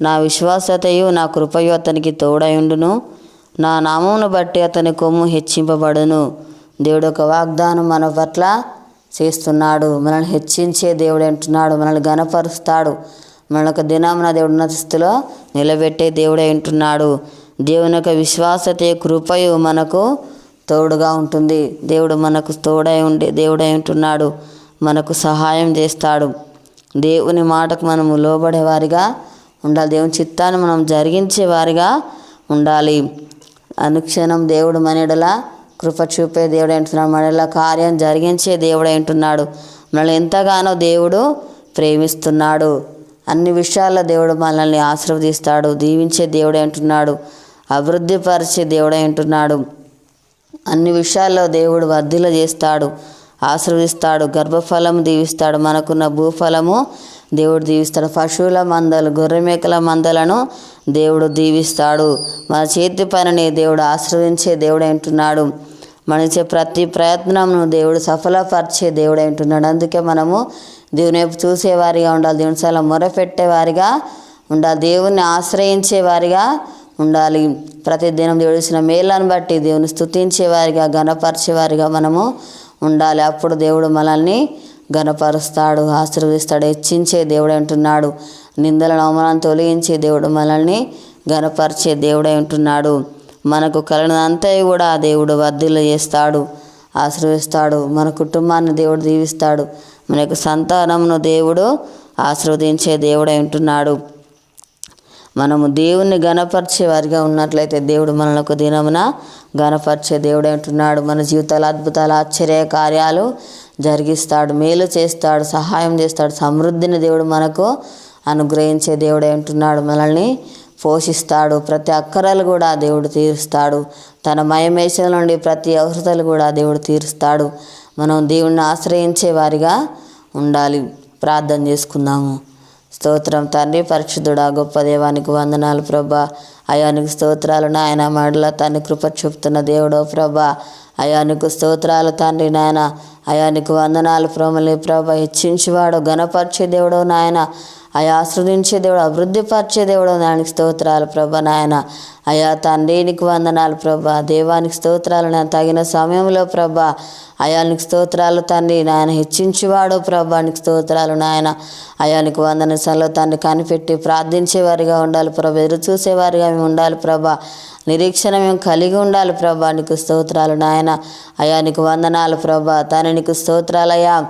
నా విశ్వాసతయు నా కృపయు అతనికి తోడయుండును. నా నామమును బట్టి అతని కొమ్ము హెచ్చింపబడును. దేవుడు ఒక వాగ్దానం మన పట్ల చేస్తున్నాడు. మనల్ని హెచ్చించే దేవుడు అంటున్నాడు. మనల్ని గనపరుస్తాడు మన ఒక దినామున దేవుడు ఉన్నత స్థితిలో నిలబెట్టే దేవుడే ఉంటున్నాడు దేవుని యొక్క విశ్వాసతే కృపయు మనకు తోడుగా ఉంటుంది. దేవుడు మనకు తోడై ఉండి దేవుడై ఉంటున్నాడు మనకు సహాయం చేస్తాడు. దేవుని మాటకు మనము లోబడేవారిగా ఉండాలి. దేవుని చిత్తాన్ని మనం జరిగించే వారిగా ఉండాలి. అనుక్షణం దేవుడు మనడల కృప చూపే దేవుడు అంటున్నాడు. మనల కార్యం జరిగించే దేవుడు అంటున్నాడు. మనల్ని ఎంతగానో దేవుడు ప్రేమిస్తున్నాడు. అన్ని విషయాల్లో దేవుడు మనల్ని ఆశీర్వదిస్తాడు. దీవించే దేవుడు అంటున్నాడు. అభివృద్ధిపరిచే దేవుడే అంటున్నాడు. అన్ని విషయాల్లో దేవుడు వర్ధిల చేస్తాడు. ఆశీర్వదిస్తాడు. గర్భఫలము దీవిస్తాడు. మనకున్న భూఫలము దేవుడు దీవిస్తాడు. పశువుల మందలు గొర్రె మేకల మందలను దేవుడు దీవిస్తాడు. మన చేతి పనిని దేవుడు ఆశ్రయించే దేవుడు అంటున్నాడు. మన ప్రతి ప్రయత్నంను దేవుడు సఫలపరిచే దేవుడు అంటున్నాడు. అందుకే మనము దేవుని వైపు చూసేవారిగా ఉండాలి. దేవుని చాలా మొరపెట్టేవారిగా ఉండాలి. దేవుణ్ణి ఆశ్రయించే వారిగా ఉండాలి. ప్రతిదినం దేవుడు ఇచ్చిన మేళ్ళను బట్టి దేవుని స్థుతించేవారిగా గణపరిచేవారిగా మనము ఉండాలి. అప్పుడు దేవుడు మనల్ని గనపరుస్తాడు ఆశీర్వదిస్తాడు హెచ్చించే దేవుడు అంటున్నాడు నిందలను అవమానాన్ని తొలగించే దేవుడు మనల్ని గనపరిచే దేవుడే ఉంటున్నాడు. మనకు కలిగినంతా కూడా ఆ దేవుడు వర్ధిల్లు చేస్తాడు ఆశీర్వదిస్తాడు. మన కుటుంబాన్ని దేవుడు దీవిస్తాడు. మన యొక్క సంతానమును దేవుడు ఆశీర్వదించే దేవుడై ఉంటున్నాడు. మనము దేవుణ్ణి గణపరిచే వారిగా ఉన్నట్లయితే దేవుడు మనల్ని ఒక దినమున గణపరిచే దేవుడై ఉంటున్నాడు. మన జీవితాల అద్భుతాల ఆశ్చర్య కార్యాలు జరిగిస్తాడు మేలు చేస్తాడు సహాయం చేస్తాడు సమృద్ధిని దేవుడు మనకు అనుగ్రహించే దేవుడు ఉంటున్నాడు మనల్ని పోషిస్తాడు ప్రతి అక్కరలు కూడా దేవుడు తీరుస్తాడు. తన మయమేషం నుండి ప్రతి అవసరతలు కూడా దేవుడు తీరుస్తాడు. మనం దేవుణ్ణి ఆశ్రయించే వారిగా ఉండాలి. ప్రార్థన చేసుకుందాము. స్తోత్రం తండ్రి పరిశుద్ధుడా గొప్ప దేవానికి వందనాలు ప్రభా. అయానికి స్తోత్రాలు నాయన మడల తన కృప చూపుతున్న దేవుడో ప్రభా. అయానికి స్తోత్రాలు తండ్రి నాయన. అయానికి వందనాలు ప్రభలి ప్రభ హెచ్చించేవాడు గణపరిచే దేవుడు నాయన. అయా ఆశ్రదించే దేవుడు అభివృద్ధిపరిచే దేవుడు దానికి స్తోత్రాలు ప్రభ నాయన. అయా తండ్రికి వందనాలు ప్రభా. దేవానికి స్తోత్రాలు నేను తగిన సమయంలో ప్రభా. అయానికి స్తోత్రాలు తండ్రి నాయన హెచ్చించేవాడు ప్రభానికి స్తోత్రాలు నాయన. అయానికి వందన సలో తండ్రి కనిపెట్టి ప్రార్థించేవారిగా ఉండాలి ప్రభా. ఎదురు చూసేవారిగా మేము ఉండాలి ప్రభా. నిరీక్షణ మేము కలిగి ఉండాలి ప్రభా నీకు స్తోత్రాలు నాయన. అయానికి వందనాలు ప్రభా. తన నీకు స్తోత్రాలయ్యా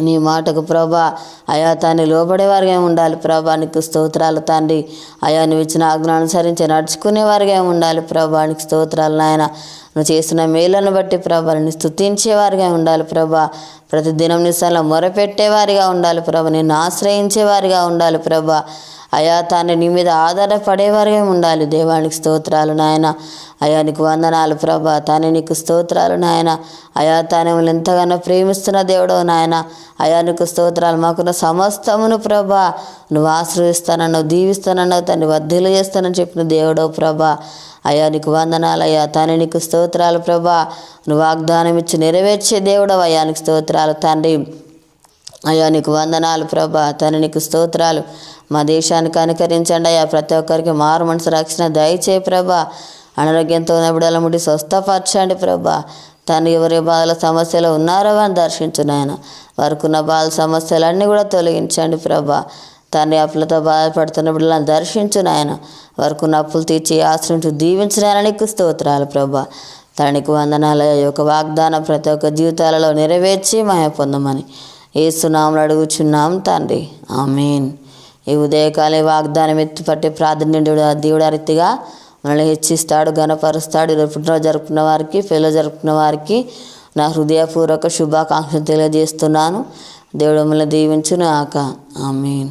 నీ మాటకు ప్రభా అయా తాన్ని లోబడేవారిగా ఉండాలి ప్రభా నీకు స్తోత్రాలు తండ్రి. అయా నువ్వు ఇచ్చిన ఆజ్ఞను అనుసరించి నడుచుకునేవారిగా ఉండాలి ప్రభా నీకు స్తోత్రాలు నాయన. నువ్వు చేసిన మేలను బట్టి ప్రభాని నిన్ను స్తుతించేవారిగా ఉండాలి ప్రభా. ప్రతి దినం నిస్సలో మొరపెట్టేవారిగా ఉండాలి ప్రభా నిన్ను ఆశ్రయించేవారిగా ఉండాలి ప్రభా. అయా తాను నీ మీద ఆధారపడేవారే ఉండాలి. దేవానికి స్తోత్రాలు నాయన. అయా నీకు వందనాలు ప్రభా. తాను నీకు స్తోత్రాలు నాయన. అయా తాను ఎంతగానో ప్రేమిస్తున్న దేవుడో నాయన. అయా నీకు స్తోత్రాలు మాకున్న సమస్తమును ప్రభా. నువ్వు ఆశ్రయిస్తానన్నావు దీవిస్తానన్నావు తను వద్దీలు చేస్తానని చెప్పిన దేవుడో ప్రభా. అయా నీకు వందనాలు అయ్యా. తాను నీకు స్తోత్రాలు ప్రభా. నువ్వు వాగ్దానం ఇచ్చి నెరవేర్చే దేవుడవు అయ్యా. నీకు స్తోత్రాలు తండ్రి. అయ్యా నీకు వందనాలు ప్రభా. తను నీకు స్తోత్రాలు. మా దేశానికి అనుకరించండి అయ్యా. ప్రతి ఒక్కరికి మారు మనసు రక్షణ దయచే ప్రభా. అనారోగ్యంతో ఉన్నప్పుడల్లా ముడి స్వస్థపరచండి ప్రభా. తను ఎవరి బాధల సమస్యలు ఉన్నారో అని దర్శించు నాయన. వారికి ఉన్న బాధ సమస్యలన్నీ కూడా తొలగించండి ప్రభా. తండ్రి అప్పులతో బాధపడుతున్న బిడ్డలను దర్శించు నాయన. వారికి ఉన్న అప్పులు తీర్చి ఆశ్రయించు దీవించిన నీకు స్తోత్రాలు ప్రభా. తనకు వందనాల యొక్క వాగ్దానం ప్రతి ఒక్క జీవితాలలో నెరవేర్చి మాయ పొందమని. ఏసునాములు అడుగుచున్నాం తండ్రి. ఆమెన్. ఈ ఉదయకాలే వాగ్దానం ఎత్తుపట్టి ప్రార్థన దేవుడు రీతిగా మనల్ని హెచ్చిస్తాడు గణపరుస్తాడు ఇరవై పుట్టినరోజు జరుపుకున్న వారికి పెళ్ళి జరుపుకున్న వారికి నా హృదయపూర్వక శుభాకాంక్షలు తెలియజేస్తున్నాను. దేవుడు మిమ్మల్ని దీవించును ఆక ఆమెన్.